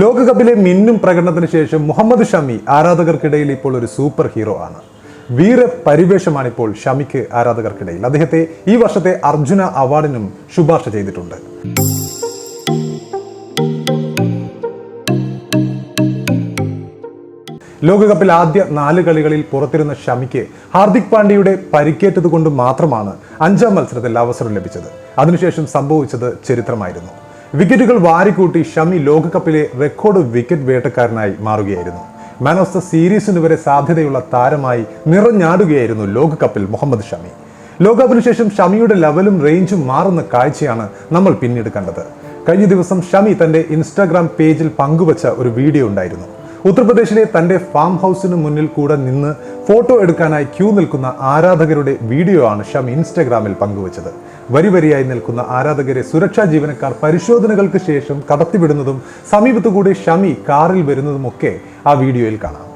ലോകകപ്പിലെ മിന്നും പ്രകടനത്തിന് ശേഷം മുഹമ്മദ് ഷമി ആരാധകർക്കിടയിൽ ഇപ്പോൾ ഒരു സൂപ്പർ ഹീറോ ആണ്. വീര പരിവേഷമാണ് ഇപ്പോൾ ഷമിക്ക് ആരാധകർക്കിടയിൽ. അദ്ദേഹത്തെ ഈ വർഷത്തെ അർജുന അവാർഡിനും ശുപാർശ ചെയ്തിട്ടുണ്ട്. ലോകകപ്പിൽ ആദ്യ നാല് കളികളിൽ പുറത്തിരുന്ന ഷമിക്ക് ഹാർദിക് പാണ്ഡ്യയുടെ പരിക്കേറ്റത് കൊണ്ട് മാത്രമാണ് അഞ്ചാം മത്സരത്തിൽ അവസരം ലഭിച്ചത്. അതിനുശേഷം സംഭവിച്ചത് ചരിത്രമായിരുന്നു. വിക്കറ്റുകൾ വാരിക്കൂട്ടി ഷമി ലോകകപ്പിലെ റെക്കോർഡ് വിക്കറ്റ് വേട്ടക്കാരനായി മാറുകയായിരുന്നു. മാൻ ഓഫ് ദ സീരീസിന് വരെ സാധ്യതയുള്ള താരമായി നിറഞ്ഞാടുകയായിരുന്നു ലോകകപ്പിൽ മുഹമ്മദ് ഷമി. ലോകകപ്പിന് ശേഷം ഷമിയുടെ ലെവലും റേഞ്ചും മാറുന്ന കാഴ്ചയാണ് നമ്മൾ പിന്നീട് കണ്ടത്. കഴിഞ്ഞ ദിവസം ഷമി തന്റെ ഇൻസ്റ്റാഗ്രാം പേജിൽ പങ്കുവച്ച ഒരു വീഡിയോ ഉണ്ടായിരുന്നു. ഉത്തർപ്രദേശിലെ തന്റെ ഫാം ഹൗസിന് മുന്നിൽ കൂടെ നിന്ന് ഫോട്ടോ എടുക്കാനായി ക്യൂ നിൽക്കുന്ന ആരാധകരുടെ വീഡിയോ ആണ് ഷമി ഇൻസ്റ്റാഗ്രാമിൽ പങ്കുവച്ചത്. വരി വരിയായി നിൽക്കുന്ന ആരാധകരെ സുരക്ഷാ ജീവനക്കാർ പരിശോധനകൾക്ക് ശേഷം കടത്തിവിടുന്നതും സമീപത്തുകൂടി ഷമി കാറിൽ വരുന്നതുമൊക്കെ ആ വീഡിയോയിൽ കാണാം.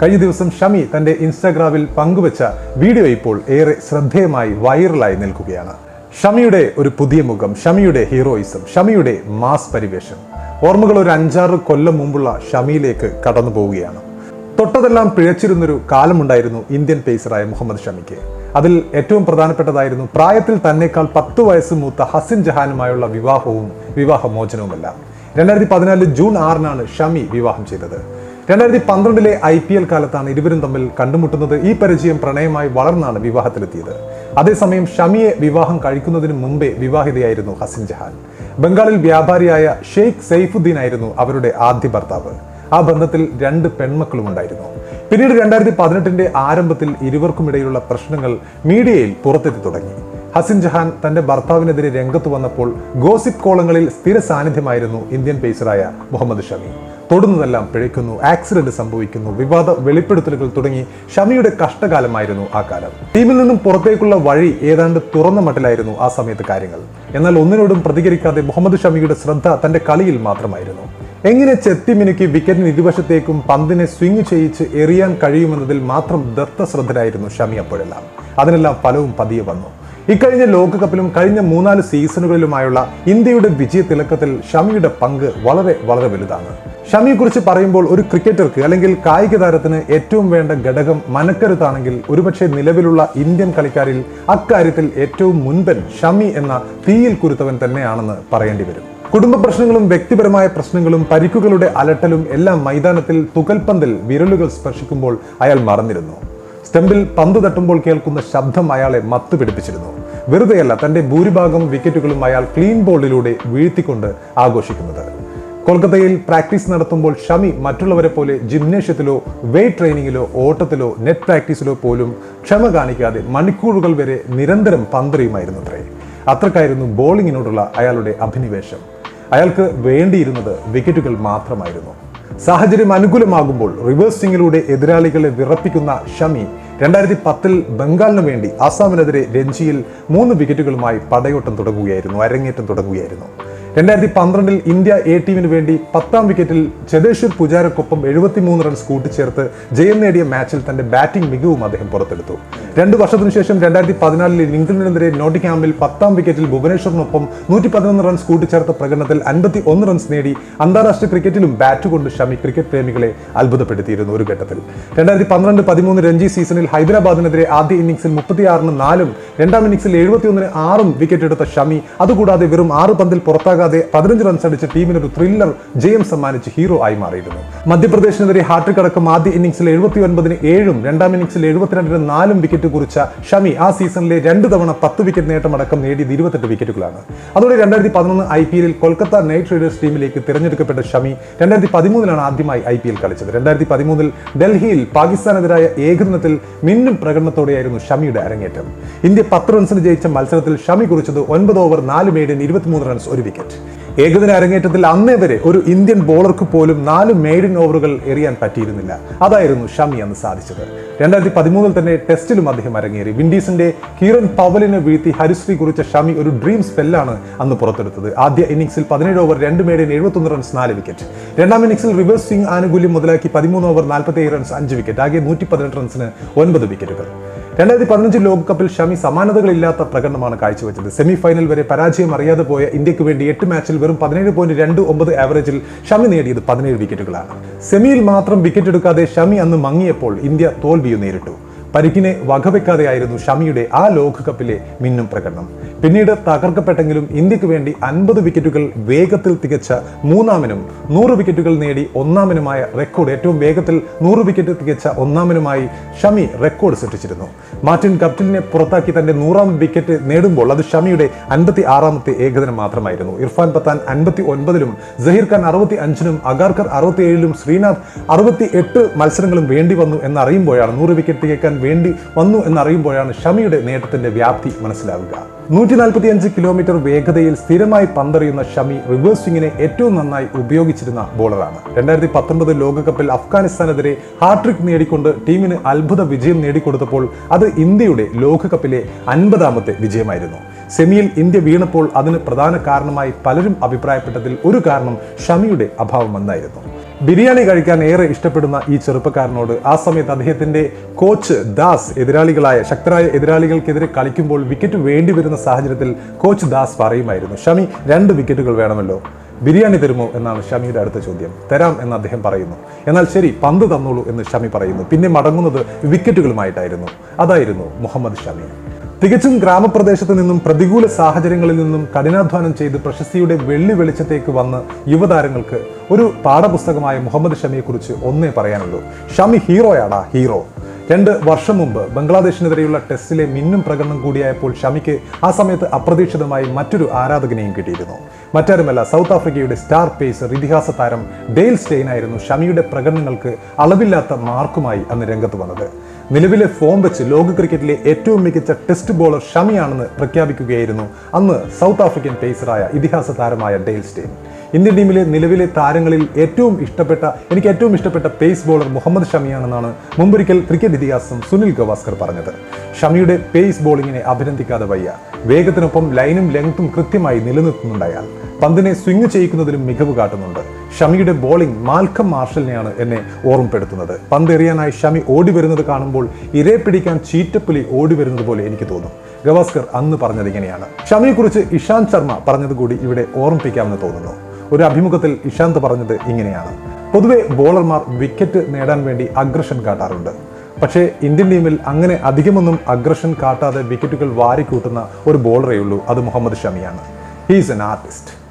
കഴിഞ്ഞ ദിവസം ഷമി തന്റെ ഇൻസ്റ്റാഗ്രാമിൽ പങ്കുവച്ച വീഡിയോ ഇപ്പോൾ ഏറെ ശ്രദ്ധേയമായി വൈറലായി നിൽക്കുകയാണ്. ഷമിയുടെ ഒരു പുതിയ മുഖം ഷമിയുടെ ഹീറോയിസം ഷമിയുടെ മാസ് പരിവേഷം. ഓർമ്മകൾ ഒരു അഞ്ചാറ് കൊല്ലം മുമ്പുള്ള ഷമിയിലേക്ക് കടന്നു പോവുകയാണ് തൊട്ടതെല്ലാം പിഴച്ചിരുന്നൊരു കാലമുണ്ടായിരുന്നു ഇന്ത്യൻ പേസറായ മുഹമ്മദ് ഷമിക്ക്. അതിൽ ഏറ്റവും പ്രധാനപ്പെട്ടതായിരുന്നു പ്രായത്തിൽ തന്നെക്കാൾ പത്ത് വയസ്സ് മൂത്ത ഹസിൻ ജഹാനുമായുള്ള വിവാഹവും വിവാഹമോചനവുമെല്ലാം. രണ്ടായിരത്തി പതിനാല് ജൂൺ ആറിനാണ് ഷമി വിവാഹം ചെയ്തത്. രണ്ടായിരത്തി പന്ത്രണ്ടിലെ ഐ പി എൽ കാലത്താണ് ഇരുവരും തമ്മിൽ കണ്ടുമുട്ടുന്നത്. ഈ പരിചയം പ്രണയമായി വളർന്നാണ് വിവാഹത്തിലെത്തിയത്. അതേസമയം ഷമിയെ വിവാഹം കഴിക്കുന്നതിന് മുമ്പേ വിവാഹിതയായിരുന്നു ഹസിൻ ജഹാൻ. ബംഗാളിൽ വ്യാപാരിയായ ഷെയ്ഖ് സെയ്ഫുദ്ദീൻ ആയിരുന്നു അവരുടെ ആദ്യ ഭർത്താവ്. ആ ബന്ധത്തിൽ രണ്ട് പെൺമക്കളും ഉണ്ടായിരുന്നു പിന്നീട് രണ്ടായിരത്തി പതിനെട്ടിന്റെ ആരംഭത്തിൽ ഇരുവർക്കുമിടയിലുള്ള പ്രശ്നങ്ങൾ മീഡിയയിൽ പുറത്തെത്തി തുടങ്ങി. ഹസിൻ ജഹാൻ തന്റെ ഭർത്താവിനെതിരെ രംഗത്ത് വന്നപ്പോൾ ഗോസിപ്പ് കോളങ്ങളിൽ സ്ഥിര സാന്നിധ്യമായിരുന്നു ഇന്ത്യൻ പേസറായ മുഹമ്മദ് ഷമി. തൊടുന്നതെല്ലാം പിഴയ്ക്കുന്നു ആക്സിഡന്റ് സംഭവിക്കുന്നു വിവാദ വെളിപ്പെടുത്തലുകൾ തുടങ്ങി ഷമിയുടെ കഷ്ടകാലമായിരുന്നു ആ കാലം. ടീമിൽ നിന്നും പുറത്തേക്കുള്ള വഴി ഏതാണ്ട് തുറന്ന മട്ടിലായിരുന്നു ആ സമയത്ത് കാര്യങ്ങൾ. എന്നാൽ ഒന്നിനോടും പ്രതികരിക്കാതെ മുഹമ്മദ് ഷമിയുടെ ശ്രദ്ധ തന്റെ കളിയിൽ മാത്രമായിരുന്നു. എങ്ങനെ ചെത്തിമിനുക്കി വിക്കറ്റിന് ഇരുവശത്തേക്കും പന്തിനെ സ്വിങ് ചെയ്യിച്ച് എറിയാൻ കഴിയുമെന്നതിൽ മാത്രം ദത്തശ്രദ്ധരായിരുന്നു ഷമി അപ്പോഴെല്ലാം. അതിനെല്ലാം ഫലവും പതിയെ വന്നു. ഇക്കഴിഞ്ഞ ലോകകപ്പിലും കഴിഞ്ഞ മൂന്നാൽ സീസണുകളിലുമായുള്ള ഇന്ത്യയുടെ വിജയ വിജയത്തിളക്കത്തിൽ ഷമിയുടെ പങ്ക് വളരെ വളരെ വലുതാണ്. ഷമിയെക്കുറിച്ച് പറയുമ്പോൾ ഒരു ക്രിക്കറ്റർക്ക് അല്ലെങ്കിൽ കായിക താരത്തിന് ഏറ്റവും വേണ്ട ഘടകം മനക്കരുത്താണെങ്കിൽ ഒരുപക്ഷെ നിലവിലുള്ള ഇന്ത്യൻ കളിക്കാരിൽ അക്കാര്യത്തിൽ ഏറ്റവും മുൻപൻ ഷമി എന്ന തീയിൽ കുരുത്തവൻ തന്നെയാണെന്ന് പറയേണ്ടി വരും. കുടുംബ പ്രശ്നങ്ങളും വ്യക്തിപരമായ പ്രശ്നങ്ങളും പരിക്കുകളുടെ അലട്ടലും എല്ലാം മൈതാനത്തിൽ തുകൽപന്തിൽ വിരലുകൾ സ്പർശിക്കുമ്പോൾ അയാൾ മറന്നിരുന്നു. സ്റ്റെമ്പിൽ പന്ത് തട്ടുമ്പോൾ കേൾക്കുന്ന ശബ്ദം അയാളെ മത്തു പിടിപ്പിച്ചിരുന്നു. വെറുതെയല്ല തന്റെ ഭൂരിഭാഗം വിക്കറ്റുകളും അയാൾ ക്ലീൻ ബോളിലൂടെ വീഴ്ത്തിക്കൊണ്ട് ആഘോഷിക്കുന്നത്. കൊൽക്കത്തയിൽ പ്രാക്ടീസ് നടത്തുമ്പോൾ ഷമി മറ്റുള്ളവരെ പോലെ ജിംനേഷ്യത്തിലോ വെയ്റ്റ് ട്രെയിനിങ്ങിലോ ഓട്ടത്തിലോ നെറ്റ് പ്രാക്ടീസിലോ പോലും ക്ഷമ കാണിക്കാതെ മണിക്കൂറുകൾ വരെ നിരന്തരം പന്തറിയുമായിരുന്നു അത്രേ അത്രക്കായിരുന്നു ബോളിങ്ങിനോടുള്ള അയാളുടെ അഭിനിവേശം. അയാൾക്ക് വേണ്ടിയിരുന്നത് വിക്കറ്റുകൾ മാത്രമായിരുന്നു. സാഹചര്യം അനുകൂലമാകുമ്പോൾ റിവേഴ്സിംഗിലൂടെ എതിരാളികളെ വിറപ്പിക്കുന്ന ഷമി രണ്ടായിരത്തി പത്തിൽ ബംഗാളിന് വേണ്ടി ആസാമിനെതിരെ രഞ്ജിയിൽ മൂന്ന് വിക്കറ്റുകളുമായി പടയോട്ടം തുടങ്ങുകയായിരുന്നു അരങ്ങേറ്റം തുടങ്ങുകയായിരുന്നു. രണ്ടായിരത്തി പന്ത്രണ്ടിൽ ഇന്ത്യ എ ടീമിന് വേണ്ടി പത്താം വിക്കറ്റിൽ ചെതേശ്വർ പുജാരക്കൊപ്പം എഴുപത്തിമൂന്ന് റൺസ് കൂട്ടിച്ചേർത്ത് ജയം നേടിയ മാച്ചിൽ തന്റെ ബാറ്റിംഗ് മികവും അദ്ദേഹം പുറത്തെടുത്തു. രണ്ടു വർഷത്തിനു ശേഷം രണ്ടായിരത്തി പതിനാലിൽ ഇംഗ്ലണ്ടിനെതിരെ നോട്ടിംഗ്ഹാമിൽ പത്താം വിക്കറ്റിൽ ഭുവനേശ്വറിനൊപ്പം നൂറ്റി പതിനൊന്ന് റൺസ് കൂട്ടിച്ചേർത്ത പ്രകടനത്തിൽ അൻപത്തി ഒന്ന് റൺസ് നേടി അന്താരാഷ്ട്ര ക്രിക്കറ്റിലും ബാറ്റ് കൊണ്ട് ഷമി ക്രിക്കറ്റ് പ്രേമികളെ അത്ഭുതപ്പെടുത്തിയിരുന്നു ഒരു ഘട്ടത്തിൽ. രണ്ടായിരത്തി പന്ത്രണ്ട് പതിമൂന്ന് രഞ്ജി സീസണിൽ ഹൈദരാബാദിനെതിരെ ആദ്യ ഇന്നിംഗ്സിൽ മുപ്പത്തിയാറിന് നാലും രണ്ടാം ഇന്നിംഗ്സിൽ എഴുപത്തിയൊന്നിന് ആറും വിക്കറ്റ് എടുത്ത ഷമി അതുകൂടാതെ വെറും ആറ് പന്തിൽ പുറത്താകാതെ പതിനഞ്ച് റൺസ് അടിച്ച് ടീമിന് ഒരു ത്രില്ലർ ജയം സമ്മാനിച്ച് ഹീറോ ആയി മാറിയിരുന്നു. മധ്യപ്രദേശിനെതിരെ ഹാട്രിക് അടക്കം ആദ്യ ഇന്നിംഗ്സിൽ എഴുപത്തി ഒൻപതിന് ഏഴും രണ്ടാം ഇന്നിംഗ്സിൽ എഴുപത്തിരണ്ടിന് നാലും വിക്കറ്റ് കുറിച്ച ഷമി ആ സീസണിലെ രണ്ട് തവണ പത്ത് വിക്കറ്റ് നേട്ടമടക്കം നേടിയത് ഇരുപത്തെട്ട് വിക്കറ്റുകളാണ് അതോടെ രണ്ടായിരത്തി പതിനൊന്ന് ഐ പി എല്ലിൽ കൊൽക്കത്ത നൈറ്റ് റൈഡേഴ്സ് ടീമിലേക്ക് തിരഞ്ഞെടുക്കപ്പെട്ട ഷമി രണ്ടായിരത്തി പതിമൂന്നിലാണ് ആദ്യമായി ഐ പി എൽ കളിച്ചത്. രണ്ടായിരത്തി പതിമൂന്നിൽ ഡൽഹിയിൽ പാകിസ്ഥാനെതിരായ ഏകദിനത്തിൽ മിന്നും പ്രകടനത്തോടെയായിരുന്നു ഷമിയുടെ അരങ്ങേറ്റം. ഇന്ത്യ പത്ത് റൺസിന് ജയിച്ച മത്സരത്തിൽ ഷമി കുറിച്ചത് ഒൻപത് ഓവർ നാല് മേഡിന് ഇരുപത്തിമൂന്ന് റൺസ് ഒരു വിക്കറ്റ് ഏകദിന അരങ്ങേറ്റത്തിൽ അന്നേ വരെ ഒരു ഇന്ത്യൻ ബോളർക്ക് പോലും നാല് മെയ്ഡിൻ ഓവറുകൾ എറിയാൻ പറ്റിയിരുന്നില്ല. അതായിരുന്നു ഷമി അന്ന് സാധിച്ചത്. രണ്ടായിരത്തി പതിമൂന്നിൽ തന്നെ ടെസ്റ്റിലും അദ്ദേഹം അരങ്ങേറി. വിൻഡീസിന്റെ കീറൻ പവലിനെ വീഴ്ത്തി ഹരിശ്രീ കുറിച്ച ഷമി ഒരു ഡ്രീം സ്പെല്ലാണ് അന്ന് പുറത്തെടുത്തത്. ആദ്യ ഇന്നിംഗ്സിൽ പതിനേഴ് ഓവർ രണ്ട് മെയ്ഡിൻ എഴുപത്തൊന്ന് റൺസ് നാല് വിക്കറ്റ് രണ്ടാം ഇന്നിംഗ്സിൽ റിവേഴ്സ് സ്വിംഗ് ആനുകൂല്യം മുതലാക്കി പതിമൂന്ന് ഓവർ നാൽപ്പത്തി റൺസ് അഞ്ച് വിക്കറ്റ് ആകെ നൂറ്റി പതിനെട്ട് റൺസിന് ഒൻപത് വിക്കറ്റുകൾ രണ്ടായിരത്തി പതിനഞ്ച് ലോകകപ്പിൽ ഷമി സമാനതകളില്ലാത്ത പ്രകടനമാണ് കാഴ്ചവെച്ചത്. സെമി ഫൈനൽ വരെ പരാജയം അറിയാതെ പോയ ഇന്ത്യയ്ക്ക് വേണ്ടി എട്ട് മാച്ചിൽ വെറും പതിനേഴ് പോയിന്റ് രണ്ട് ഒമ്പത് ആവറേജിൽ ഷമി നേടിയത് പതിനേഴ് വിക്കറ്റുകളാണ്. സെമിയിൽ മാത്രം വിക്കറ്റ് എടുക്കാതെ ഷമി അന്ന് മങ്ങിയപ്പോൾ ഇന്ത്യ തോൽവിയും നേരിട്ടു. പരിക്കിനെ വകവെക്കാതെയായിരുന്നു ഷമിയുടെ ആ ലോകകപ്പിലെ മിന്നും പ്രകടനം. പിന്നീട് തകർക്കപ്പെട്ടെങ്കിലും ഇന്ത്യയ്ക്ക് വേണ്ടി അൻപത് വിക്കറ്റുകൾ വേഗത്തിൽ തികച്ച മൂന്നാമനും നൂറ് വിക്കറ്റുകൾ നേടി ഒന്നാമനുമായ റെക്കോർഡ് ഏറ്റവും വേഗത്തിൽ നൂറ് വിക്കറ്റ് തികച്ച ഒന്നാമനുമായി ഷമി റെക്കോർഡ് സൃഷ്ടിച്ചിരുന്നു. മാർട്ടിൻ കപ്റ്റിലിനെ പുറത്താക്കി തന്റെ നൂറാം വിക്കറ്റ് നേടുമ്പോൾ അത് ഷമിയുടെ അൻപത്തി ആറാമത്തെ ഏകദിനം മാത്രമായിരുന്നു. ഇർഫാൻ പത്താൻ അൻപത്തി ഒൻപതിലും ജഹീർ ഖാൻ അറുപത്തി അഞ്ചിനും അഗാർക്കർ അറുപത്തി ഏഴിലും ശ്രീനാഥ് അറുപത്തി എട്ട് മത്സരങ്ങളും വേണ്ടി വന്നു എന്നറിയുമ്പോഴാണ് നൂറ് വിക്കറ്റ് തികക്കാൻ വേണ്ടി വന്നു എന്നറിയുമ്പോഴാണ് ഷമിയുടെ നേട്ടത്തിന്റെ വ്യാപ്തി മനസ്സിലാവുക. നാൽപ്പത്തി അഞ്ച് കിലോമീറ്റർ വേഗതയിൽ സ്ഥിരമായി പന്തറിയുന്ന ഷമി റിവേഴ്സിംഗിനെ ഏറ്റവും നന്നായി ഉപയോഗിച്ചിരുന്ന ബോളറാണ്. രണ്ടായിരത്തി പത്തൊൻപത് ലോകകപ്പിൽ അഫ്ഗാനിസ്ഥാനെതിരെ ഹാട്രിക് നേടിക്കൊണ്ട് ടീമിന് അത്ഭുത വിജയം നേടിക്കൊടുത്തപ്പോൾ അത് ഇന്ത്യയുടെ ലോകകപ്പിലെ അൻപതാമത്തെ വിജയമായിരുന്നു. സെമിയിൽ ഇന്ത്യ വീണപ്പോൾ അതിന് പ്രധാന കാരണമായി പലരും അഭിപ്രായപ്പെട്ടതിൽ ഒരു കാരണം ഷമിയുടെ അഭാവം എന്നായിരുന്നു. ബിരിയാണി കഴിക്കാൻ ഏറെ ഇഷ്ടപ്പെടുന്ന ഈ ചെറുപ്പക്കാരനോട് ആ സമയത്ത് അദ്ദേഹത്തിന്റെ കോച്ച് ദാസ് എതിരാളികളായ ശക്തരായ എതിരാളികൾക്കെതിരെ കളിക്കുമ്പോൾ വിക്കറ്റ് വേണ്ടി വരുന്ന സാഹചര്യത്തിൽ കോച്ച് ദാസ് പറയുമായിരുന്നു ഷമി രണ്ട് വിക്കറ്റുകൾ വേണമല്ലോ. ബിരിയാണി തരുമോ? എന്നാണ് ഷമിയുടെ അടുത്ത ചോദ്യം. തരാം എന്ന് അദ്ദേഹം പറയുന്നു. എന്നാൽ ശരി പന്ത് തന്നോളൂ എന്ന് ഷമി പറയുന്നു. പിന്നെ മടങ്ങുന്നത് വിക്കറ്റുകളുമായിട്ടായിരുന്നു അതായിരുന്നു മുഹമ്മദ് ഷമി. തികച്ചും ഗ്രാമപ്രദേശത്ത് നിന്നും പ്രതികൂല സാഹചര്യങ്ങളിൽ നിന്നും കഠിനാധ്വാനം ചെയ്ത് പ്രശസ്തിയുടെ വെള്ളി വെളിച്ചത്തേക്ക് വന്ന് യുവതാരങ്ങൾക്ക് ഒരു പാഠപുസ്തകമായ മുഹമ്മദ് ഷമിയെക്കുറിച്ച് ഒന്നേ പറയാനുള്ളൂ. ഷമി ഹീറോയാടാ ഹീറോ. രണ്ട് വർഷം മുമ്പ് ബംഗ്ലാദേശിനെതിരെയുള്ള ടെസ്റ്റിലെ മിന്നും പ്രകടനം കൂടിയായപ്പോൾ ഷമിക്ക് ആ സമയത്ത് അപ്രതീക്ഷിതമായി മറ്റൊരു ആരാധകനെയും കിട്ടിയിരുന്നു. മറ്റാരുമല്ല സൗത്ത് ആഫ്രിക്കയുടെ സ്റ്റാർ പേസർ ഇതിഹാസ താരം ഡെയിൽ സ്റ്റെയിൻ ആയിരുന്നു ഷമിയുടെ പ്രകടനങ്ങൾക്ക് അളവില്ലാത്ത മാർക്കുമായി അന്ന് രംഗത്ത് വന്നത്. നിലവിലെ ഫോം വെച്ച് ലോക ക്രിക്കറ്റിലെ ഏറ്റവും മികച്ച ടെസ്റ്റ് ബോളർ ഷമിയാണെന്ന് പ്രഖ്യാപിക്കുകയായിരുന്നു. അന്ന് സൗത്ത് ആഫ്രിക്കൻ പേസറായ ഇതിഹാസ താരമായ ഡെയിൽ സ്റ്റേൻ ഇന്ത്യൻ ടീമിലെ നിലവിലെ താരങ്ങളിൽ ഏറ്റവും ഇഷ്ടപ്പെട്ട എനിക്ക് ഏറ്റവും ഇഷ്ടപ്പെട്ട പേസ് ബോളർ മുഹമ്മദ് ഷമിയാണെന്നാണ് മുമ്പൊരിക്കൽ ക്രിക്കറ്റ് ഇതിഹാസം സുനിൽ ഗവാസ്കർ പറഞ്ഞത്. ഷമിയുടെ പേസ് ബോളിങ്ങിനെ അഭിനന്ദിക്കാതെ വയ്യ. വേഗത്തിനൊപ്പം ലൈനും ലെങ്ത്തും കൃത്യമായി നിലനിർത്തുന്നുണ്ട് അയാൾ പന്തിനെ സ്വിംഗ് ചെയ്യിക്കുന്നതിലും മികവ് കാട്ടുന്നുണ്ട്. ഷമിയുടെ ബോളിംഗ് മാൽക്കം മാർഷലിനെയാണ് എന്നെ ഓർമ്മപ്പെടുത്തുന്നത്. പന്ത് എറിയാനായി ഷമി ഓടി വരുന്നത് കാണുമ്പോൾ ഇരയെ പിടിക്കാൻ ചീറ്റപ്പുലി ഓടി വരുന്നത് പോലെ എനിക്ക് തോന്നും. ഗവാസ്കർ അന്ന് പറഞ്ഞത് ഇങ്ങനെയാണ്. ഷമിയെക്കുറിച്ച് ഇഷാന്ത് ശർമ്മ പറഞ്ഞത് കൂടി ഇവിടെ ഓർമ്മിപ്പിക്കാമെന്ന് തോന്നുന്നു. ഒരു അഭിമുഖത്തിൽ ഇഷാന്ത് പറഞ്ഞത് ഇങ്ങനെയാണ്. പൊതുവെ ബോളർമാർ വിക്കറ്റ് നേടാൻ വേണ്ടി അഗ്രഷൻ കാട്ടാറുണ്ട്. പക്ഷേ ഇന്ത്യൻ ടീമിൽ അങ്ങനെ അധികമൊന്നും അഗ്രഷൻ കാട്ടാതെ വിക്കറ്റുകൾ വാരിക്കൂട്ടുന്ന ഒരു ബോളറേ ഉള്ളൂ അത് മുഹമ്മദ് ഷമിയാണ്. He's an artist